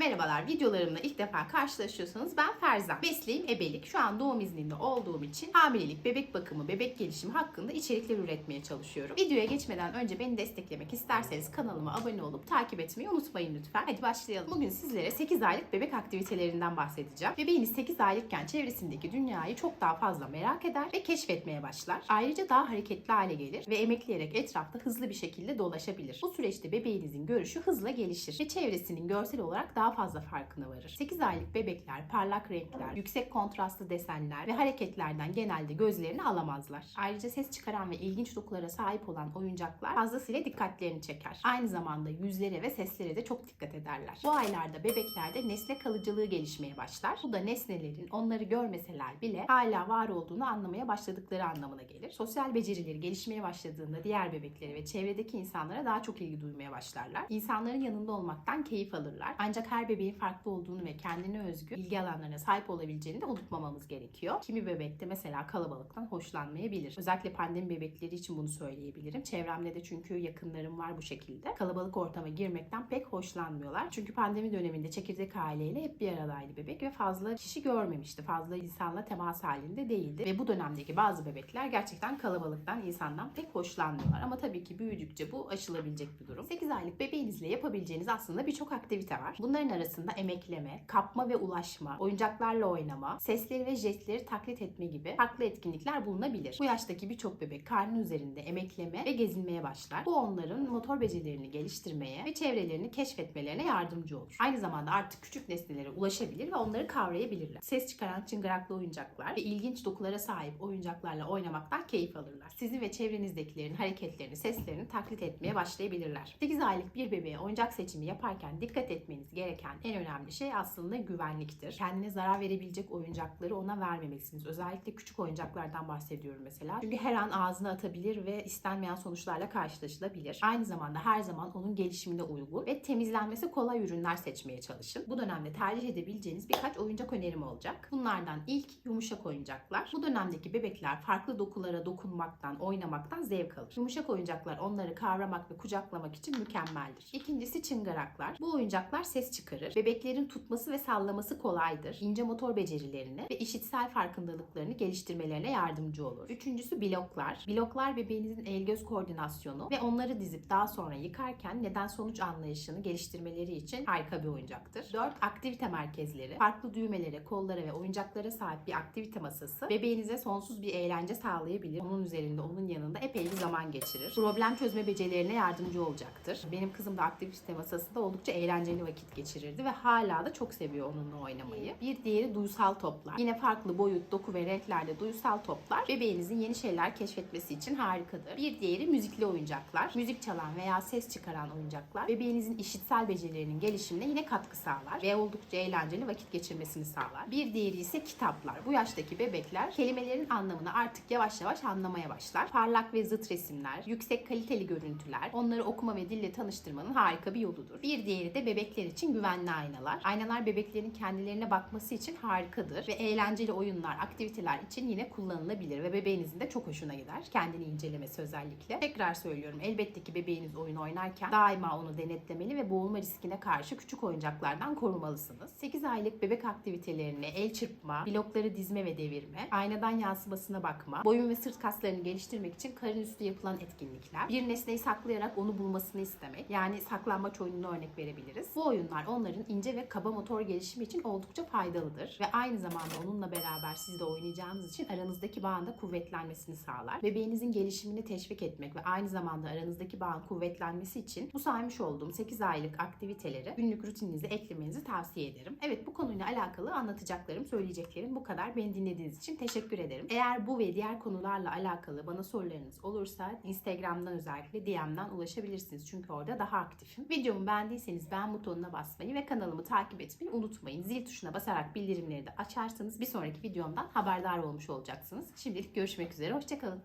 Merhabalar, videolarımla ilk defa karşılaşıyorsanız ben Ferzan. Mesleğim ebelik. Şu an doğum izninde olduğum için hamilelik, bebek bakımı, bebek gelişimi hakkında içerikler üretmeye çalışıyorum. Videoya geçmeden önce beni desteklemek isterseniz kanalıma abone olup takip etmeyi unutmayın lütfen. Hadi başlayalım. Bugün sizlere 8 aylık bebek aktivitelerinden bahsedeceğim. Bebeğiniz 8 aylıkken çevresindeki dünyayı çok daha fazla merak eder ve keşfetmeye başlar. Ayrıca daha hareketli hale gelir ve emekleyerek etrafta hızlı bir şekilde dolaşabilir. Bu süreçte bebeğinizin görüşü hızla gelişir ve çevresinin görsel olarak daha fazla farkına varır. 8 aylık bebekler parlak renkler, yüksek kontrastlı desenler ve hareketlerden genelde gözlerini alamazlar. Ayrıca ses çıkaran ve ilginç dokulara sahip olan oyuncaklar fazlasıyla dikkatlerini çeker. Aynı zamanda yüzlere ve seslere de çok dikkat ederler. Bu aylarda bebeklerde nesne kalıcılığı gelişmeye başlar. Bu da nesnelerin onları görmeseler bile hala var olduğunu anlamaya başladıkları anlamına gelir. Sosyal becerileri gelişmeye başladığında diğer bebeklere ve çevredeki insanlara daha çok ilgi duymaya başlarlar. İnsanların yanında olmaktan keyif alırlar. Ancak her bebeğin farklı olduğunu ve kendine özgü ilgi alanlarına sahip olabileceğini de unutmamamız gerekiyor. Kimi bebek de mesela kalabalıktan hoşlanmayabilir. Özellikle pandemi bebekleri için bunu söyleyebilirim. Çevremde de çünkü yakınlarım var bu şekilde. Kalabalık ortama girmekten pek hoşlanmıyorlar. Çünkü pandemi döneminde çekirdek aileyle hep bir aradaydı bebek ve fazla kişi görmemişti. Fazla insanla temas halinde değildi. Ve bu dönemdeki bazı bebekler gerçekten kalabalıktan, insandan pek hoşlanmıyorlar. Ama tabii ki büyüdükçe bu aşılabilecek bir durum. 8 aylık bebeğinizle yapabileceğiniz aslında birçok aktivite var. Bunların arasında emekleme, kapma ve ulaşma, oyuncaklarla oynama, sesleri ve jestleri taklit etme gibi farklı etkinlikler bulunabilir. Bu yaştaki birçok bebek karnın üzerinde emekleme ve gezinmeye başlar. Bu onların motor becerilerini geliştirmeye ve çevrelerini keşfetmelerine yardımcı olur. Aynı zamanda artık küçük nesnelere ulaşabilir ve onları kavrayabilirler. Ses çıkaran çıngıraklı oyuncaklar ve ilginç dokulara sahip oyuncaklarla oynamaktan keyif alırlar. Sizi ve çevrenizdekilerin hareketlerini, seslerini taklit etmeye başlayabilirler. 8 aylık bir bebeğe oyuncak seçimi yaparken dikkat etmeniz gereken en önemli şey aslında güvenliktir. Kendine zarar verebilecek oyuncakları ona vermemelisiniz. Özellikle küçük oyuncaklardan bahsediyorum mesela. Çünkü her an ağzına atabilir ve istenmeyen sonuçlarla karşılaşılabilir. Aynı zamanda her zaman onun gelişimine uygun ve temizlenmesi kolay ürünler seçmeye çalışın. Bu dönemde tercih edebileceğiniz birkaç oyuncak önerim olacak. Bunlardan ilk yumuşak oyuncaklar. Bu dönemdeki bebekler farklı dokulara dokunmaktan, oynamaktan zevk alır. Yumuşak oyuncaklar onları kavramak ve kucaklamak için mükemmeldir. İkincisi çıngıraklar. Bu oyuncaklar ses çıkarır. Bebeklerin tutması ve sallaması kolaydır. İnce motor becerilerini ve işitsel farkındalıklarını geliştirmelerine yardımcı olur. Üçüncüsü bloklar. Bloklar bebeğinizin el göz koordinasyonu ve onları dizip daha sonra yıkarken neden sonuç anlayışını geliştirmeleri için harika bir oyuncaktır. 4. Aktivite merkezleri. Farklı düğmelere, kollara ve oyuncaklara sahip bir aktivite masası bebeğinize sonsuz bir eğlence sağlayabilir. Onun üzerinde, onun yanında epey bir zaman geçirir. Problem çözme becerilerine yardımcı olacaktır. Benim kızım da aktivite masasında oldukça eğlenceli vakit geçirirdi ve hala da çok seviyor onunla oynamayı. Bir diğeri duysal toplar. Yine farklı boyut, doku ve renklerde duysal toplar bebeğinizin yeni şeyler keşfetmesi için harikadır. Bir diğeri müzikli oyuncaklar. Müzik çalan veya ses çıkaran oyuncaklar bebeğinizin işitsel becerilerinin gelişimine yine katkı sağlar ve oldukça eğlenceli vakit geçirmesini sağlar. Bir diğeri ise kitaplar. Bu yaştaki bebekler kelimelerin anlamını artık yavaş yavaş anlamaya başlar. Parlak ve zıt resimler, yüksek kaliteli görüntüler onları okuma ve dille tanıştırmanın harika bir yoludur. Bir diğeri de bebekler için güvenli aynalar. Aynalar bebeklerin kendilerine bakması için harikadır ve eğlenceli oyunlar, aktiviteler için yine kullanılabilir ve bebeğinizin de çok hoşuna gider. Kendini incelemesi özellikle. Tekrar söylüyorum elbette ki bebeğiniz oyun oynarken daima onu denetlemeli ve boğulma riskine karşı küçük oyuncaklardan korumalısınız. 8 aylık bebek aktivitelerini el çırpma, blokları dizme ve devirme, aynadan yansımasına bakma, boyun ve sırt kaslarını geliştirmek için karın üstü yapılan etkinlikler, bir nesneyi saklayarak onu bulmasını istemek, yani saklambaç oyununa örnek verebiliriz. Bu oyunlar onların ince ve kaba motor gelişimi için oldukça faydalıdır ve aynı zamanda onunla beraber siz de oynayacağınız için aranızdaki bağın da kuvvetlenmesini sağlar. Bebeğinizin gelişimini teşvik etmek ve aynı zamanda aranızdaki bağın kuvvetlenmesi için bu saymış olduğum 8 aylık aktiviteleri günlük rutininize eklemenizi tavsiye ederim. Evet bu konuyla alakalı anlatacaklarım, söyleyeceklerim bu kadar. Beni dinlediğiniz için teşekkür ederim. Eğer bu ve diğer konularla alakalı bana sorularınız olursa Instagram'dan özellikle DM'den ulaşabilirsiniz. Çünkü orada daha aktifim. Videomu beğendiyseniz beğen butonuna basmayı ve kanalımı takip etmeyi unutmayın. Zil tuşuna basarak bildirimleri de açarsanız bir sonraki videomdan haberdar olmuş olacaksınız. Şimdilik görüşmek üzere. Hoşçakalın.